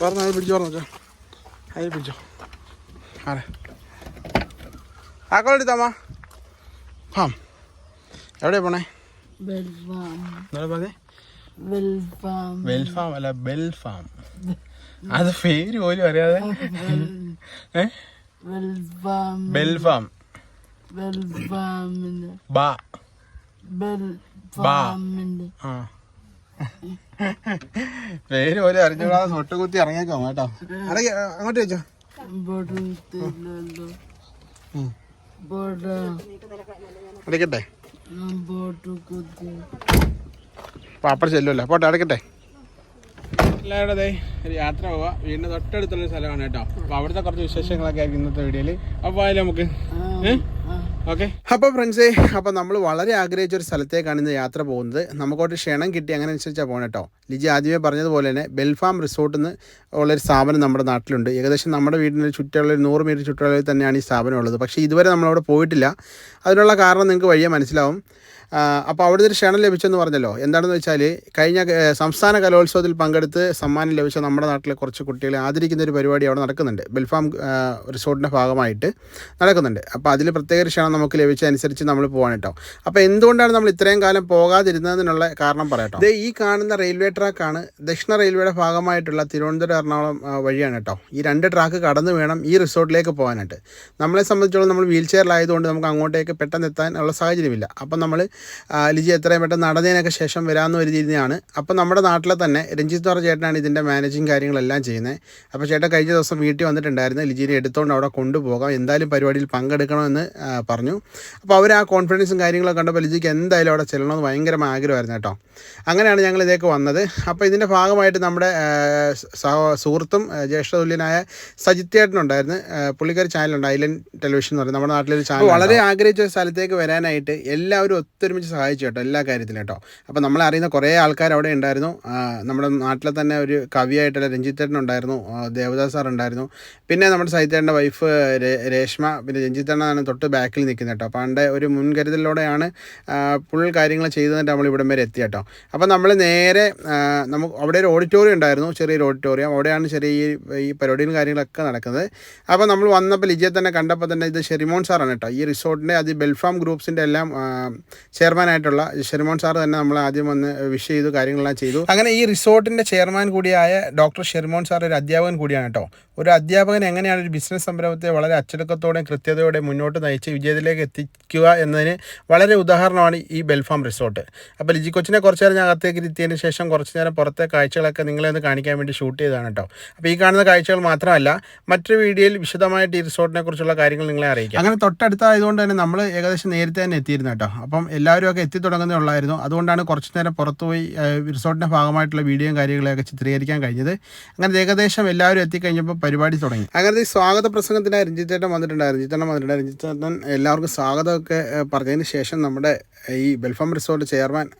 പറഞ്ഞ അത് പിടിച്ചോ പറഞ്ഞോ അതിൽ പിടിച്ചോ. ആരെ? ആക്കോളെടുത്ത അമ്മ ഫാം. എവിടെയാ പോണേ? വെൽഫാം. അല്ല ബെൽ ഫാം അത് പേര് പോലും അറിയാതെ. ബെൽഫാം. ബെൽഫാം ബാ. വെൽഫാമിന്റെ ആ. പേര് പോലെ അറിഞ്ഞൂടാതെ സൊട്ടുകുത്തി കുത്തി ഇറങ്ങിയേക്കാം കേട്ടോ. അങ്ങോട്ട് വെച്ചോ ബോട്ടില്ലല്ലോ ഉം. ബോട്ട് അടയ്ക്കട്ടെ പാപ്പട ചെല്ലുമല്ലോ. പോട്ടെ അടയ്ക്കട്ടെ എല്ലാവരുടെ അതെ ഒരു യാത്ര പോവാ. വീടിന് തൊട്ടടുത്തുള്ള സ്ഥലമാണ് കേട്ടോ. അപ്പൊ അവിടുത്തെ കുറച്ച് വിശേഷങ്ങളൊക്കെ ആയിരിക്കും ഇന്നത്തെ വീഡിയോയിൽ അപ്പോൾ ആയാലും നമുക്ക്? ഏ? ഓക്കെ അപ്പോൾ ഫ്രണ്ട്സേ അപ്പോൾ നമ്മൾ വളരെ ആഗ്രഹിച്ച ഒരു സ്ഥലത്തേക്കാണ് ഇന്ന് യാത്ര പോകുന്നത്. നമുക്കോട്ട് ക്ഷണം കിട്ടി അങ്ങനെ അനുസരിച്ചാണ് പോകണം കേട്ടോ ലിജി ആദ്യമേ പറഞ്ഞതുപോലെ തന്നെ ബെൽഫാം റിസോർട്ട് എന്ന് ഉള്ളൊരു സ്ഥാപനം നമ്മുടെ നാട്ടിലുണ്ട്. ഏകദേശം നമ്മുടെ വീടിന് ചുറ്റുള്ള ഒരു നൂറ് മീറ്റർ ചുറ്റളവിൽ തന്നെയാണ് ഈ സ്ഥാപനം ഉള്ളത്. പക്ഷേ ഇതുവരെ നമ്മളവിടെ പോയിട്ടില്ല. അതിനുള്ള കാരണം നിങ്ങൾക്ക് വഴിയെ മനസ്സിലാവും. അപ്പോൾ അവിടെ ഒരു ക്ഷണം ലഭിച്ചെന്ന് പറഞ്ഞല്ലോ. എന്താണെന്ന് വെച്ചാൽ കഴിഞ്ഞ സംസ്ഥാന കലോത്സവത്തിൽ പങ്കെടുത്ത് സമ്മാനം ലഭിച്ച നമ്മുടെ നാട്ടിലെ കുറച്ച് കുട്ടികളെ ആദരിക്കുന്ന ഒരു പരിപാടി അവിടെ നടക്കുന്നുണ്ട്. ബെൽഫാം റിസോർട്ടിന്റെ ഭാഗമായിട്ട് നടക്കുന്നുണ്ട്. അപ്പോൾ അതിൽ പ്രത്യേക ക്ഷണം നമുക്ക് ലഭിച്ചതനുസരിച്ച് നമ്മൾ പോകാൻ കേട്ടോ അപ്പോൾ എന്തുകൊണ്ടാണ് നമ്മൾ ഇത്രയും കാലം പോകാതിരുന്നതിനുള്ള കാരണം പറയട്ടോ ഇത് ഈ കാണുന്ന റെയിൽവേ ട്രാക്കാണ് ദക്ഷിണ റെയിൽവേയുടെ ഭാഗമായിട്ടുള്ള തിരുവനന്തപുരം എറണാകുളം വഴിയാണ് കേട്ടോ ഈ രണ്ട് ട്രാക്ക് കടന്നു വേണം ഈ റിസോർട്ടിലേക്ക് പോകാനായിട്ട്. നമ്മളെ സംബന്ധിച്ചോളം നമ്മൾ വീൽ ചെയറിലായതുകൊണ്ട് നമുക്ക് അങ്ങോട്ടേക്ക് പെട്ടെന്ന് എത്താനുള്ള സാഹചര്യമില്ല. അപ്പം നമ്മൾ ലിജി എത്രയും പെട്ടെന്ന് നടന്നതിനൊക്കെ ശേഷം വരാമെന്ന് ഒരു രീതിയാണ്. അപ്പം നമ്മുടെ നാട്ടിലെ തന്നെ രഞ്ജിത്ത് പറഞ്ഞ ചേട്ടനാണ് ഇതിന്റെ മാനേജിങ് കാര്യങ്ങളെല്ലാം ചെയ്യുന്നത്. അപ്പോൾ ചേട്ടൻ കഴിഞ്ഞ ദിവസം വീട്ടിൽ വന്നിട്ടുണ്ടായിരുന്നു. ലിജിനെ എടുത്തുകൊണ്ട് അവിടെ കൊണ്ടുപോകാം. എന്തായാലും പരിപാടിയിൽ പങ്കെടുക്കണമെന്ന് പറഞ്ഞു. അപ്പോൾ അവർ ആ കോൺഫിഡൻസും കാര്യങ്ങളൊക്കെ കണ്ടപ്പോൾ ലിജിക്ക് എന്തായാലും അവിടെ ചെല്ലണമെന്ന് ഭയങ്കരമായ ആഗ്രഹമായിരുന്നു കേട്ടോ. അങ്ങനെയാണ് ഞങ്ങൾ ഇതേക്ക് വന്നത്. അപ്പോൾ ഇതിന്റെ ഭാഗമായിട്ട് നമ്മുടെ സുഹൃത്തും ജ്യേഷ്ഠ ജ്യേഷ്ഠതുല്യനായ സജിത് ചേട്ടനുണ്ടായിരുന്നു. പുള്ളിക്കാരി ചാനലുണ്ട് ഐലൻഡ് ടെലിവിഷൻ എന്ന് പറയുന്നത് നമ്മുടെ നാട്ടിലൊരു ചാനൽ വളരെ ആഗ്രഹിച്ച ഒരു സ്ഥലത്തേക്ക് വരാനായിട്ട് എല്ലാവരും ഒത്തൊരുമിച്ച് സഹായിച്ചു കേട്ടോ എല്ലാ കാര്യത്തിലും കേട്ടോ. അപ്പോൾ നമ്മൾ അറിയുന്ന കുറേ ആൾക്കാർ അവിടെ ഉണ്ടായിരുന്നു. നമ്മുടെ നാട്ടിലെ തന്നെ ഒരു കവിയായിട്ടുള്ള രഞ്ജിത്തേട്ടൻ ഉണ്ടായിരുന്നു ദേവദാസ് സാർ ഉണ്ടായിരുന്നു. പിന്നെ നമ്മുടെ സൈത്തേട്ടന്റെ വൈഫ് രേഷ്മ പിന്നെ രഞ്ജിത്തേട്ടനാണ് തൊട്ട് ബാക്കിൽ നിൽക്കുന്നത് കേട്ടോ. അതിന്റെ ഒരു മുൻകരുതലോടെയാണ് ഫുൾ കാര്യങ്ങൾ ചെയ്തതിട്ട് നമ്മൾ ഇവിടം വരെ എത്തി കേട്ടോ. അപ്പോൾ നമ്മൾ നേരെ നമുക്ക് അവിടെ ഒരു ഓഡിറ്റോറിയം ഉണ്ടായിരുന്നു ചെറിയൊരു ഓഡിറ്റോറിയം അവിടെയാണ് ചെറിയ ഈ പരിപാടിയും കാര്യങ്ങളൊക്കെ നടക്കുന്നത്. അപ്പോൾ നമ്മൾ വന്നപ്പോൾ ലിജിയെ തന്നെ കണ്ടപ്പോൾ തന്നെ ഇത് ഷെറിമോൻ സാറാണ് കേട്ടോ. ഈ റിസോർട്ടിന്റെ അത് ബെൽഫാം ഗ്രൂപ്പ്സിന്റെ എല്ലാം ചെയർമാനായിട്ടുള്ള ഷെർമോൺ സാർ തന്നെ നമ്മൾ ആദ്യം വന്ന് വിഷ് ചെയ്തു കാര്യങ്ങളെല്ലാം ചെയ്തു. അങ്ങനെ ഈ റിസോർട്ടിന്റെ ചെയർമാൻ കൂടിയായ ഡോക്ടർ ഷെർമോൺ സാർ ഒരു അധ്യാപകൻ കൂടിയാണ് കേട്ടോ. ഒരു അധ്യാപകൻ എങ്ങനെയാണ് ഒരു ബിസിനസ് സംരംഭത്തെ വളരെ അച്ചടക്കത്തോടെയും കൃത്യതയോടെയും മുന്നോട്ട് നയിച്ച് വിജയത്തിലേക്ക് എത്തിക്കുക എന്നതിന് വളരെ ഉദാഹരണമാണ് ഈ ബെൽഫാം റിസോർട്ട്. അപ്പോൾ ലിജി കൊച്ചിനെ കുറച്ച് നേരം ഞാൻ അകത്തേക്ക് ഇരുത്തിയതിന് ശേഷം കുറച്ച് നേരം പുറത്തെ കാഴ്ചകളൊക്കെ നിങ്ങളെ ഒന്ന് കാണിക്കാൻ വേണ്ടി ഷൂട്ട് ചെയ്താണ് കേട്ടോ. അപ്പോൾ ഈ കാണുന്ന കാഴ്ചകൾ മാത്രമല്ല മറ്റൊരു വീഡിയോയിൽ വിശദമായിട്ട് ഈ റിസോർട്ടിനെ കുറിച്ചുള്ള കാര്യങ്ങൾ നിങ്ങളെ അറിയിക്കാം. അങ്ങനെ തൊട്ടടുത്തായതുകൊണ്ട് തന്നെ നമ്മൾ ഏകദേശം നേരത്തെ തന്നെ എത്തിയിരുന്നു കേട്ടോ. അപ്പം എല്ലാവരും ഒക്കെ എത്തി തുടങ്ങുന്നേ ഉള്ളായിരുന്നു. അതുകൊണ്ടാണ് കുറച്ച് നേരം പുറത്തുപോയി റിസോർട്ടിന്റെ ഭാഗമായിട്ടുള്ള വീഡിയോയും കാര്യങ്ങളെയൊക്കെ ചിത്രീകരിക്കാൻ കഴിഞ്ഞത്. അങ്ങനെ ഏകദേശം എല്ലാവരും എത്തിക്കഴിഞ്ഞപ്പോൾ പരിപാടി തുടങ്ങി. അങ്ങനെ ഈ സ്വാഗത പ്രസംഗത്തിനായി രഞ്ജിത്തേട്ടൻ വന്നിട്ടുണ്ടായിരുന്നു. രഞ്ജിത്തേട്ടൻ വന്നിട്ടുണ്ടായിരുന്നു. രഞ്ജിത്തേട്ടൻ എല്ലാവർക്കും സ്വാഗതമൊക്കെ പറഞ്ഞതിന് ശേഷം നമ്മുടെ ഈ Belfarm resort chairman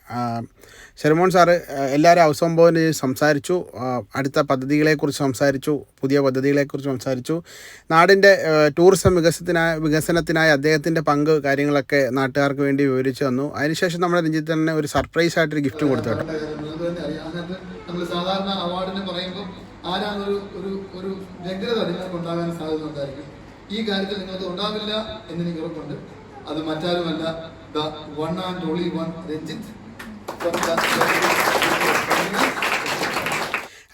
Sharamon sir എല്ലാവരും അവസംബോധന ചെയ്ത് സംസാരിച്ചു അടുത്ത പദ്ധതികളെക്കുറിച്ച് സംസാരിച്ചു പുതിയ പദ്ധതികളെക്കുറിച്ച് സംസാരിച്ചു. നാടിന്റെ ടൂറിസം വികസനത്തിനായ വികസനത്തിനായി അദ്ദേഹത്തിന്റെ പങ്ക് കാര്യങ്ങളൊക്കെ നാട്ടുകാർക്ക് വേണ്ടി വിവരിച്ചു തന്നു. അതിനുശേഷം നമ്മുടെ തന്നെ ഒരു സർപ്രൈസ് ആയിട്ടൊരു ഗിഫ്റ്റ് കൊടുത്തു കേട്ടോ. നമ്മൾ സാധാരണ അവാർഡിന് പറയുമ്പോൾ ആരാന്നൊരു ഒരു ഒരു വ്യഗ്രത നിങ്ങൾക്ക് ഉണ്ടാകാൻ സാധ്യത ഉണ്ടായിരിക്കും. ഈ കാര്യത്തിൽ നിങ്ങൾക്ക് ഉണ്ടാവില്ല എന്ന് ഉറപ്പുണ്ട് അത് മറ്റാരുമല്ല. The one and only one Ranjit the-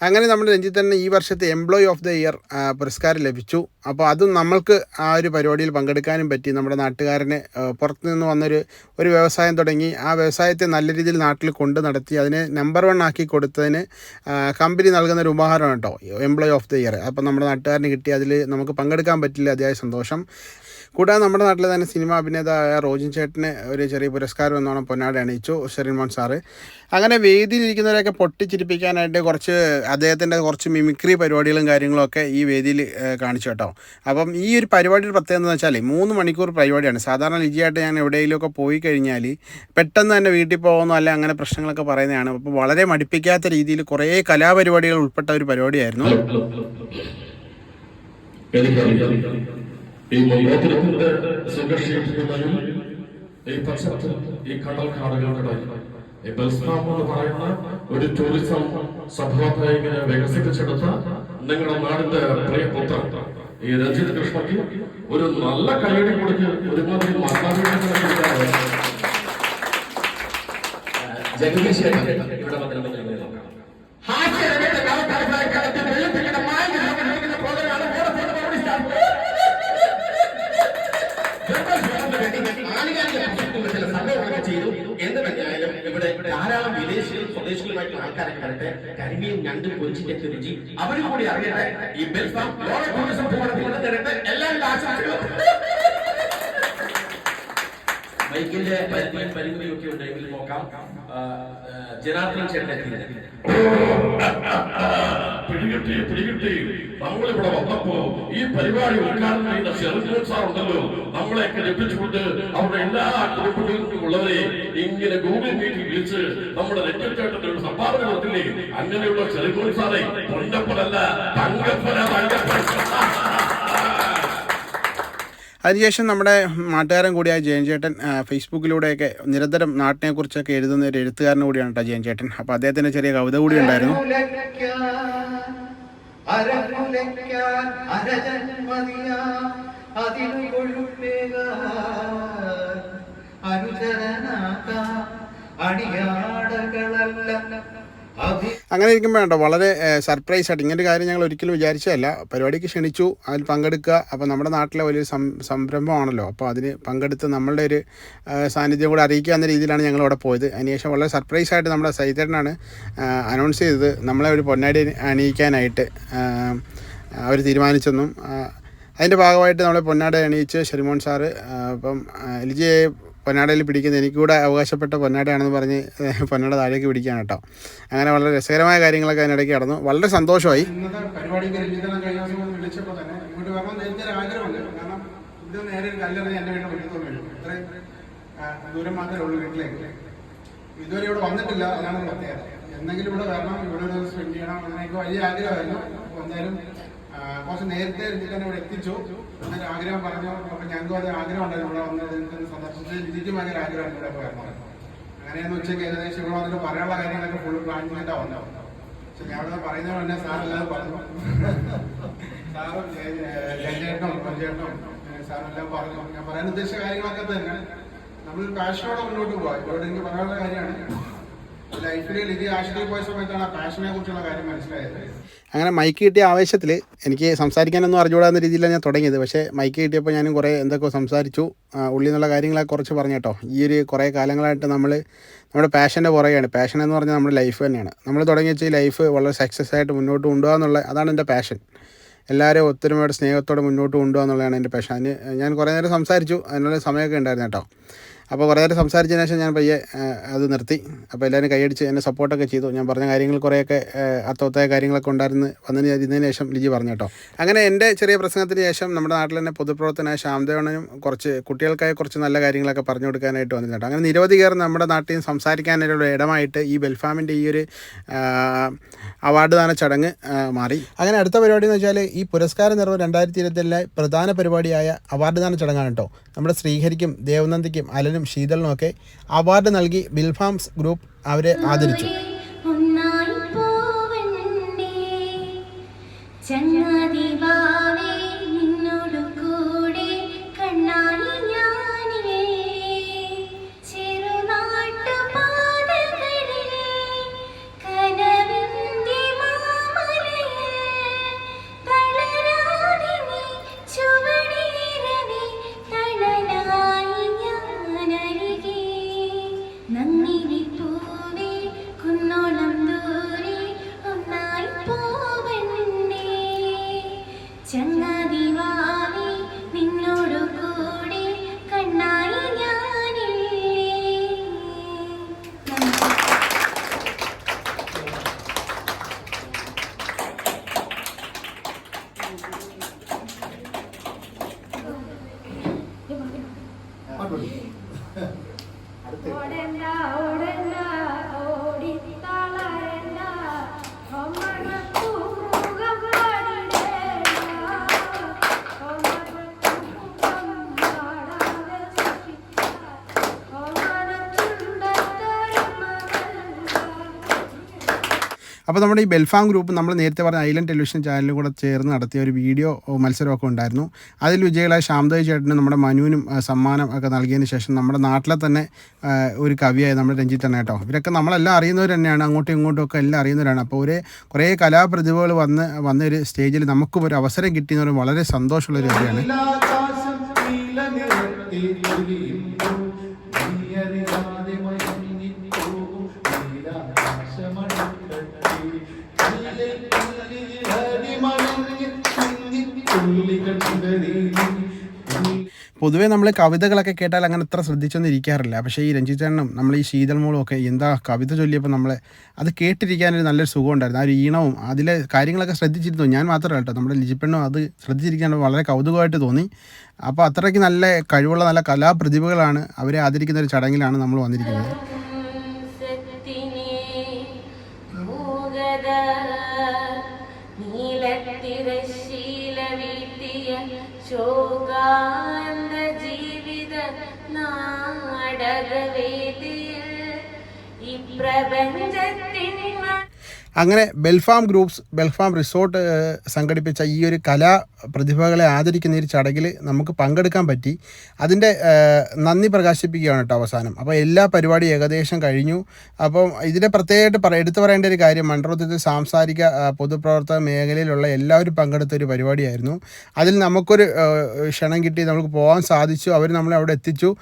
അങ്ങനെ നമ്മുടെ രഞ്ജിത്തന്നെ ഈ വർഷത്തെ എംപ്ലോയി ഓഫ് ദ ഇയർ പുരസ്കാരം ലഭിച്ചു. അപ്പോൾ അതും നമ്മൾക്ക് ആ ഒരു പരിപാടിയിൽ പങ്കെടുക്കാനും പറ്റി. നമ്മുടെ നാട്ടുകാരനെ പുറത്തു നിന്ന് വന്നൊരു ഒരു വ്യവസായം തുടങ്ങി. ആ വ്യവസായത്തെ നല്ല രീതിയിൽ നാട്ടിൽ കൊണ്ട് നടത്തി അതിനെ നമ്പർ വൺ ആക്കി കൊടുത്തതിന് കമ്പനി നൽകുന്ന ഒരു ഉപഹാരമാണ് കേട്ടോ എംപ്ലോയി ഓഫ് ദ ഇയർ അപ്പോൾ നമ്മുടെ നാട്ടുകാരന് കിട്ടി. അതിൽ നമുക്ക് പങ്കെടുക്കാൻ പറ്റില്ല. അതിയായ സന്തോഷം. കൂടാതെ നമ്മുടെ നാട്ടിലെ തന്നെ സിനിമ അഭിനേതാവായ റോജിൻ ചേട്ടന് ഒരു ചെറിയ പുരസ്കാരം എന്നോണം പൊന്നാടി അണിയിച്ചു ഷെറിൻമോൻ സാറ്. അങ്ങനെ വേദിയിലിരിക്കുന്നവരെയൊക്കെ പൊട്ടിച്ചിരിപ്പിക്കാനായിട്ട് കുറച്ച് അദ്ദേഹത്തിന്റെ കുറച്ച് മിമിക്രി പരിപാടികളും കാര്യങ്ങളൊക്കെ ഈ വേദിയിൽ കാണിച്ചു കേട്ടോ. അപ്പം ഈ ഒരു പരിപാടിയുടെ പ്രത്യേകത എന്ന് വെച്ചാൽ മൂന്ന് മണിക്കൂർ പരിപാടിയാണ്. സാധാരണ ലിജിയായിട്ട് ഞാൻ എവിടെയെങ്കിലുമൊക്കെ പോയി കഴിഞ്ഞാൽ പെട്ടെന്ന് തന്നെ വീട്ടിൽ പോകുന്നു അല്ലെ അങ്ങനെ പ്രശ്നങ്ങളൊക്കെ പറയുന്നതാണ്. അപ്പോൾ വളരെ മടുപ്പിക്കാത്ത രീതിയിൽ കുറേ കലാപരിപാടികൾ ഉൾപ്പെട്ട ഒരു പരിപാടിയായിരുന്നു. ഈ മോതിരത്തിന്റെ സുരക്ഷയും ഈ പക്ഷത്ത് ഈ കടൽ കാടുകൾക്കിടയിൽ ഈ ബൽസ്നാം എന്ന് പറയുന്ന ഒരു ടൂറിസം സംഭവത്തെ വികസിപ്പിച്ചെടുത്ത നിങ്ങളുടെ നാടിന്റെ പ്രിയപുത്രൻ ഈ രഞ്ജിത് കൃഷ്ണയ്ക്ക് ഒരു നല്ല കൈയടി കൊടുത്ത് ഒരുമാതിരി മാതാപിതാക്കളെ ജഗദീശ് ഇവിടെ ഞണ്ട് കൊച്ചിന്റെ രുചി അവരും കൂടി അറിയട്ടെ ഈ ബെൽഫാം ലോക ടൂറിസം ഫോറത്തിൽ തരട്ടെ എല്ലാവരും ആശംസകളും പരിധി പരിമിതിയൊക്കെ ഉണ്ടെങ്കിൽ നോക്കാം. ജനാർദ്ദൻ പിടികിട്ടി നമ്മളിവിടെ വന്നപ്പോ ഈ പരിപാടി ഉദ്ഘാടനം ചെയ്ത ഷെറിഫോൻ സാർ ഉണ്ടല്ലോ. നമ്മളെയൊക്കെ ലഭിച്ചുകൊണ്ട് അവരുടെ എല്ലാ കുടുംബങ്ങളിലും ഉള്ളവരെ ഇങ്ങനെ ഗൂഗിൾ മീറ്റിൽ വിളിച്ച് നമ്മുടെ രഞ്ജിത്തേട്ടന്റെ ഒരു സംഭാവന നടത്തില്ലേ അങ്ങനെയുള്ള ഷെറിഫോൻ സാറെ പൊണ്ടപ്പനല്ല തങ്കപ്പന തങ്കപ്പൻ. അതിനുശേഷം നമ്മുടെ നാട്ടുകാരൻ കൂടിയായ ജയൻ ചേട്ടൻ ഫേസ്ബുക്കിലൂടെയൊക്കെ നിരന്തരം നാട്ടിനെക്കുറിച്ചൊക്കെ എഴുതുന്ന ഒരു എഴുത്തുകാരൻ കൂടിയാണ് കേട്ടോ ജയൻ ചേട്ടൻ അപ്പോൾ അദ്ദേഹത്തിന്റെ ചെറിയ കവിത കൂടി ഉണ്ടായിരുന്നു അനുചരനാക്കാം അടിയാടകളല്ല അഭി ഇരിക്കുമ്പോൾ വേണ്ടോ വളരെ സർപ്രൈസ് ആയിട്ട് ഇങ്ങനെ ഒരു കാര്യം ഞങ്ങൾ ഒരിക്കലും വിചാരിച്ചതല്ല. പരിപാടിക്ക് ക്ഷണിച്ചു അതിൽ പങ്കെടുക്കുക. അപ്പോൾ നമ്മുടെ നാട്ടിലെ വലിയൊരു സംരംഭമാണല്ലോ. അപ്പോൾ അതിന് പങ്കെടുത്ത് നമ്മളുടെ ഒരു സാന്നിധ്യം കൂടെ അറിയിക്കുക എന്ന രീതിയിലാണ് ഞങ്ങൾ അവിടെ പോയത്. അതിനുശേഷം വളരെ സർപ്രൈസ് ആയിട്ട് നമ്മുടെ സൈതേട്ടനാണ് അനൗൺസ് ചെയ്തത് നമ്മളെ ഒരു പൊന്നാടി അണിയിക്കാനായിട്ട്. അവർ തീരുമാനിച്ചെന്നും അതിന്റെ ഭാഗമായിട്ട് നമ്മളെ പൊന്നാടി അണിയിച്ച് ഷെരിമോൻ സാറ് അപ്പം എൽ എലിജിയെ പൊന്നാടയിൽ പിടിക്കുന്ന എനിക്കൂടെ അവകാശപ്പെട്ട പൊന്നാടയാണെന്ന് പറഞ്ഞ് പൊന്നാട താഴേക്ക് പിടിക്കുകയാണ് കേട്ടോ. അങ്ങനെ വളരെ രസകരമായ കാര്യങ്ങളൊക്കെ അതിനിടയ്ക്ക് നടന്നു. വളരെ സന്തോഷമായി. ദൂരം മാത്രമേ ഉള്ളൂ വീട്ടിലേക്ക്. ഇതുവരെ ഇവിടെ വന്നിട്ടില്ല അതാണ് പ്രത്യേകത. എന്തെങ്കിലും ഇവിടെ വരണം ഇവിടെ ഒരു സ്പെൻഡ് ചെയ്യണം അങ്ങനെയൊക്കെ വലിയ ആഗ്രഹമായിരുന്നു. എന്തായാലും കുറച്ച് നേരത്തെ തന്നെ ഇവിടെ എത്തിച്ചു. എന്നൊരു ആഗ്രഹം പറഞ്ഞു. അപ്പോൾ ഞങ്ങൾക്കും അത് ആഗ്രഹം ഉണ്ടായിരുന്നു. ഇവിടെ വന്ന് നിങ്ങൾക്ക് സന്ദർശിച്ച് രുചിക്കും ഭയങ്കര ആഗ്രഹമാണ് ഇവിടെ വരണം അങ്ങനെയെന്ന് ഉച്ചയ്ക്ക് ഏകദേശം ഇവിടെ വന്നിട്ട് പറയാനുള്ള കാര്യങ്ങളൊക്കെ ഫുൾ ചെയ്തിട്ടാണ് വന്നത് പക്ഷെ ഞാൻ ഇവിടെ പറയുന്നത് തന്നെ സാറെല്ലാം പറഞ്ഞു. സാറും ജയചേട്ടനും പഞ്ചേട്ടനും സാറെല്ലാം പറഞ്ഞു. ഞാൻ പറയാൻ ഉദ്ദേശിച്ച കാര്യങ്ങളൊക്കെ തന്നെ. നമ്മളൊരു പാഷനോടെ മുന്നോട്ട് പോകാം ഇവിടെ എനിക്ക് പറയാനുള്ള കാര്യമാണ്. അങ്ങനെ മൈക്ക് കിട്ടിയ ആവേശത്തിൽ എനിക്ക് സംസാരിക്കാനൊന്നും അറിഞ്ഞുകൂടാന്ന രീതിയിലാണ് ഞാൻ തുടങ്ങിയത്. പക്ഷേ മൈക്ക് കിട്ടിയപ്പോൾ ഞാനും കുറേ എന്തൊക്കെ സംസാരിച്ചു. ഉള്ളിൽ നിന്നുള്ള കാര്യങ്ങളൊക്കെ കുറച്ച് പറഞ്ഞു ഈ ഒരു കുറേ കാലങ്ങളായിട്ട് നമ്മൾ നമ്മുടെ പാഷന്റെ പുറകെയാണ്. പാഷൻ എന്ന് പറഞ്ഞാൽ നമ്മുടെ ലൈഫ് തന്നെയാണ്. നമ്മൾ തുടങ്ങി വെച്ച ഈ ലൈഫ് വളരെ സക്സസ് ആയിട്ട് മുന്നോട്ട് കൊണ്ടുപോകുക എന്നുള്ള അതാണ് എന്റെ പാഷൻ എല്ലാവരും ഒത്തൊരുമയുടെ സ്നേഹത്തോടെ മുന്നോട്ട് കൊണ്ടുപോകുക എന്നുള്ളതാണ് എന്റെ പാഷൻ അതിന് ഞാൻ കുറേ നേരം സംസാരിച്ചു. അതിനുള്ള സമയമൊക്കെ ഉണ്ടായിരുന്നു കേട്ടോ. അപ്പോൾ കുറേ നേരം സംസാരിച്ചതിന് ശേഷം ഞാൻ പയ്യെ അത് നിർത്തി. അപ്പോൾ എല്ലാവരും കൈയടിച്ച് എന്നെ സപ്പോർട്ടൊക്കെ ചെയ്തു. ഞാൻ പറഞ്ഞ കാര്യങ്ങൾ കുറേയൊക്കെ അർത്ഥവത്തായ കാര്യങ്ങളൊക്കെ ഉണ്ടായിരുന്നു. വന്നതിന് ഇരുന്നതിന് ശേഷം ലിജി പറഞ്ഞു കേട്ടോ. അങ്ങനെ എന്റെ ചെറിയ പ്രസംഗത്തിന് ശേഷം നമ്മുടെ നാട്ടിൽ തന്നെ പൊതുപ്രവർത്തനായ ശ്യാംദേവണനും കുറച്ച് കുട്ടികൾക്കായി കുറച്ച് നല്ല കാര്യങ്ങളൊക്കെ പറഞ്ഞു കൊടുക്കാനായിട്ട് വന്നിട്ടുണ്ട് കേട്ടോ. അങ്ങനെ നിരവധി പേർ നമ്മുടെ നാട്ടിൽ നിന്ന് സംസാരിക്കാനുള്ള ഇടമായിട്ട് ഈ ബെൽഫാമിന്റെ ഈ ഒരു അവാർഡ് ദാന ചടങ്ങ് മാറി. അങ്ങനെ അടുത്ത പരിപാടി എന്ന് വെച്ചാൽ ഈ പുരസ്കാര നിറവ് രണ്ടായിരത്തി ഇരുപത്തിലെ പ്രധാന പരിപാടിയായ അവാർഡ് ദാന ചടങ്ങാണ് കേട്ടോ. നമ്മുടെ ശ്രീഹരിക്കും ദേവനന്ദിക്കും അലനും ശീതളിനും ഒക്കെ അവാർഡ് നൽകി ബിൽഫാംസ് ഗ്രൂപ്പ് അവരെ ആദരിച്ചു. ഒന്നായി அடுத்து അപ്പോൾ നമ്മുടെ ഈ ബെൽഫാം ഗ്രൂപ്പ് നമ്മൾ നേരത്തെ പറഞ്ഞ ഐലൻഡ് ടെലിവിഷൻ ചാനലിൽ കൂടെ ചേർന്ന് നടത്തിയ ഒരു വീഡിയോ മത്സരമൊക്കെ ഉണ്ടായിരുന്നു. അതിൽ വിജയികളായ ശ്യാംദേവ് ചേട്ടനും നമ്മുടെ മനുവിനും സമ്മാനം ഒക്കെ നൽകിയതിന് ശേഷം നമ്മുടെ നാട്ടിലെ തന്നെ ഒരു കവിയായ നമ്മുടെ രഞ്ജിത്ത് തന്നെ കേട്ടോ. ഇവരൊക്കെ നമ്മളെല്ലാം അറിയുന്നവർ തന്നെയാണ്. അങ്ങോട്ടും ഇങ്ങോട്ടും ഒക്കെ എല്ലാം അറിയുന്നവരാണ്. അപ്പോൾ ഒരു കുറേ കലാപ്രതിഭകൾ വന്ന് വന്ന ഒരു സ്റ്റേജിൽ നമുക്കും ഒരു അവസരം കിട്ടിയെന്ന് പറയുമ്പോൾ വളരെ സന്തോഷമുള്ള ഒരു കാര്യമാണ്. പൊതുവേ നമ്മൾ കവിതകളൊക്കെ കേട്ടാൽ അങ്ങനെ അത്ര ശ്രദ്ധിച്ചൊന്നും ഇരിക്കാറില്ല. പക്ഷേ ഈ രഞ്ജിത്തേണ്ണും നമ്മൾ ഈ ശീതൾമൂളും ഒക്കെ എന്താ കവിത ചൊല്ലിയപ്പോൾ നമ്മളെ അത് കേട്ടിരിക്കാനൊരു നല്ലൊരു സുഖം ഉണ്ടായിരുന്നു ആ ഒരു ഈണവും അതിലെ കാര്യങ്ങളൊക്കെ ശ്രദ്ധിച്ചിരുന്നു. ഞാൻ മാത്രമല്ല കേട്ടോ നമ്മുടെ ലിജിപ്പെണ്ണും അത് ശ്രദ്ധിച്ചിരിക്കാൻ വളരെ കൗതുകമായിട്ട് തോന്നി. അപ്പോൾ അത്രയ്ക്ക് നല്ല കഴിവുള്ള നല്ല കലാപ്രതിഭകളാണ് അവരെ ആദരിക്കുന്ന ഒരു ചടങ്ങിലാണ് നമ്മൾ വന്നിരിക്കുന്നത്. ശോകാന്ത നാടകവേദിയിൽ ഈ അങ്ങനെ ബെൽഫാം ഗ്രൂപ്പ്സ് ബെൽഫാം റിസോർട്ട് സംഘടിപ്പിച്ച ഈ ഒരു കലാ പ്രതിഭകളെ ആദരിക്കുന്ന ഈ ചടങ്ങിൽ നമുക്ക് പങ്കെടുക്കാൻ പറ്റി. അതിന്റെ നന്ദി പ്രകാശിപ്പിക്കുകയാണ് കേട്ടോ അവസാനം. അപ്പോൾ എല്ലാ പരിപാടി ഏകദേശം കഴിഞ്ഞു. അപ്പം ഇതിനെ പ്രത്യേകമായിട്ട് പറ എടുത്തു പറയേണ്ട ഒരു കാര്യം മണ്ഡലത്തിൽ സാംസ്കാരിക പൊതുപ്രവർത്തക മേഖലയിലുള്ള എല്ലാവരും പങ്കെടുത്ത ഒരു പരിപാടിയായിരുന്നു. അതിൽ നമുക്കൊരു ക്ഷണം കിട്ടി നമുക്ക് പോകാൻ സാധിച്ചു അവർ നമ്മളെ അവിടെ എത്തിച്ചു.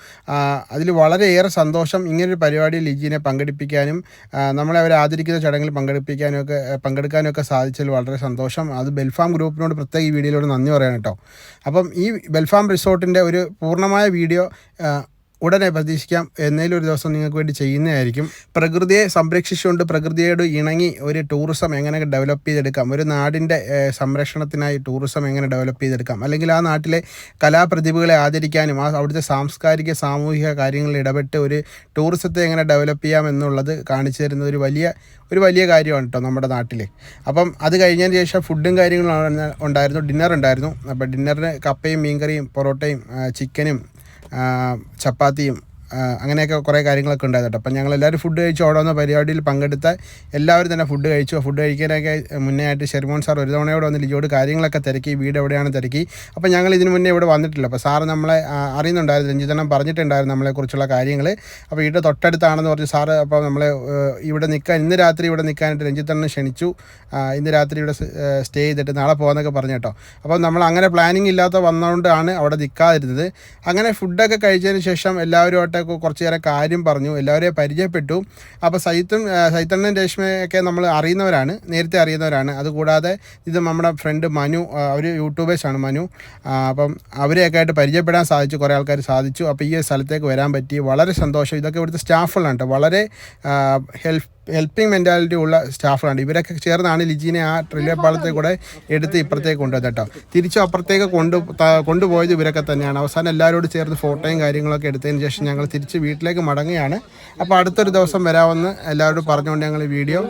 അതിൽ വളരെയേറെ സന്തോഷം ഇങ്ങനൊരു പരിപാടി ലിജിനെ പങ്കെടുപ്പിക്കാനും നമ്മളെ അവരെ ആദരിക്കുന്ന ചടങ്ങിൽ പങ്കെടുപ്പിക്കാനും ഒക്കെ പങ്കെടുക്കാനും ഒക്കെ സാധിച്ചതിൽ വളരെ സന്തോഷം. അത് ബെൽഫാം ഗ്രൂപ്പിനോട് പ്രത്യേക ഈ വീഡിയോയിലൂടെ നന്ദി പറയണം കേട്ടോ. അപ്പം ഈ ബെൽഫാം റിസോർട്ടിന്റെ ഒരു പൂർണമായ വീഡിയോ ഉടനെ പ്രതീക്ഷിക്കാം. എന്നേലും ഒരു ദിവസം നിങ്ങൾക്ക് വേണ്ടി ചെയ്യുന്നതായിരിക്കും. പ്രകൃതിയെ സംരക്ഷിച്ചുകൊണ്ട് പ്രകൃതിയോട് ഇണങ്ങി ഒരു ടൂറിസം എങ്ങനെ ഡെവലപ്പ് ചെയ്തെടുക്കാം? ഒരു നാടിന്റെ സംരക്ഷണത്തിനായി ടൂറിസം എങ്ങനെ ഡെവലപ്പ് ചെയ്തെടുക്കാം? അല്ലെങ്കിൽ ആ നാട്ടിലെ കലാപ്രതിഭകളെ ആദരിക്കാനും ആ അവിടുത്തെ സാംസ്കാരിക സാമൂഹിക കാര്യങ്ങളിൽ ഇടപെട്ട് ഒരു ടൂറിസത്തെ എങ്ങനെ ഡെവലപ്പ് ചെയ്യാം എന്നുള്ളത് കാണിച്ചു തരുന്ന ഒരു വലിയ ഒരു വലിയ കാര്യമാണ് കേട്ടോ നമ്മുടെ നാട്ടിൽ അപ്പം അത് കഴിഞ്ഞതിന് ശേഷം ഫുഡും കാര്യങ്ങളും ഉണ്ടായിരുന്നു. ഡിന്നർ ഉണ്ടായിരുന്നു. അപ്പോൾ ഡിന്നറിന് കപ്പയും മീൻകറിയും പൊറോട്ടയും ചിക്കനും ചപ്പാത്തിയും അങ്ങനെയൊക്കെ കുറേ കാര്യങ്ങളൊക്കെ ഉണ്ടായിരുന്നു അപ്പം ഞങ്ങൾ എല്ലാവരും ഫുഡ് കഴിച്ച് ഓടുന്ന പരിപാടിയിൽ പങ്കെടുത്ത എല്ലാവരും തന്നെ ഫുഡ് കഴിച്ചു. ഫുഡ് കഴിക്കാനൊക്കെ മുന്നേ ആയിട്ട് ഷെർമോൻ സാർ ഒരു തവണയോടെ വന്ന് ലിജോട് കാര്യങ്ങളൊക്കെ തിരക്കി വീട് എവിടെയാണ് തിരക്കി. അപ്പം ഞങ്ങൾ ഇതിന് മുന്നേ ഇവിടെ വന്നിട്ടില്ല. അപ്പോൾ സാറ് നമ്മളെ അറിയുന്നുണ്ടായിരുന്നു. രഞ്ജിതനം പറഞ്ഞിട്ടുണ്ടായിരുന്നു നമ്മളെക്കുറിച്ചുള്ള കാര്യങ്ങൾ അപ്പോൾ വീട് തൊട്ടടുത്താണെന്ന് പറഞ്ഞ് സാറ് അപ്പോൾ നമ്മളെ ഇവിടെ നിൽക്കാൻ ഇന്ന് രാത്രി ഇവിടെ നിൽക്കാനായിട്ട് രഞ്ജിത്തണ്ണനെ ക്ഷണിച്ചു. ഇന്ന് രാത്രി ഇവിടെ സ്റ്റേ ചെയ്തിട്ട് നാളെ പോകാമെന്നൊക്കെ പറഞ്ഞു കേട്ടോ. അപ്പോൾ നമ്മൾ അങ്ങനെ പ്ലാനിങ് ഇല്ലാത്ത വന്നതുകൊണ്ടാണ് അവിടെ നിൽക്കാതിരുന്നത്. അങ്ങനെ ഫുഡൊക്കെ കഴിച്ചതിന് ശേഷം എല്ലാവരുമായിട്ടൊക്കെ കുറച്ച് നേരം കാര്യം പറഞ്ഞു എല്ലാവരെയും പരിചയപ്പെട്ടു. അപ്പോൾ സൈത്തും സൈത്തണ്ണൻ രേഷ്മയൊക്കെ നമ്മൾ അറിയുന്നവരാണ് നേരത്തെ അറിയുന്നവരാണ്. അതുകൂടാതെ ഇത് നമ്മുടെ ഫ്രണ്ട് മനു അവർ യൂട്യൂബേഴ്സാണ് മനു. അപ്പം അവരെയൊക്കെ ആയിട്ട് പരിചയപ്പെടാൻ സാധിച്ചു കുറേ ആൾക്കാർ സാധിച്ചു. അപ്പോൾ ഈ സ്ഥലത്തേക്ക് വരാൻ പറ്റി. വളരെ സന്തോഷം. ഇതൊക്കെ ഇവിടുത്തെ സ്റ്റാഫുകളാണ് കേട്ടോ. വളരെ ഹെൽപ്പ് ഹെൽപ്പിംഗ് മെന്റാലിറ്റി ഉള്ള സ്റ്റാഫുകളാണ്. ഇവരൊക്കെ ചേർന്നാണ് ലിജീനെ ആ ട്രില്ലേ പാളത്തെ കൂടെ എടുത്ത് ഇപ്പുറത്തേക്ക് കൊണ്ടുവന്നത് കേട്ടോ. തിരിച്ചു അപ്പുറത്തേക്ക് കൊണ്ടു കൊണ്ടുപോയത് ഇവരൊക്കെ തന്നെയാണ്. അവസാനം എല്ലാവരോടും ചേർന്ന് ഫോട്ടോയും കാര്യങ്ങളൊക്കെ എടുത്തതിന് ശേഷം ഞങ്ങൾ തിരിച്ച് വീട്ടിലേക്ക് മടങ്ങുകയാണ്. അപ്പോൾ അടുത്തൊരു ദിവസം വരാമെന്ന് എല്ലാവരോടും പറഞ്ഞുകൊണ്ട് ഞങ്ങൾ ഈ വീഡിയോ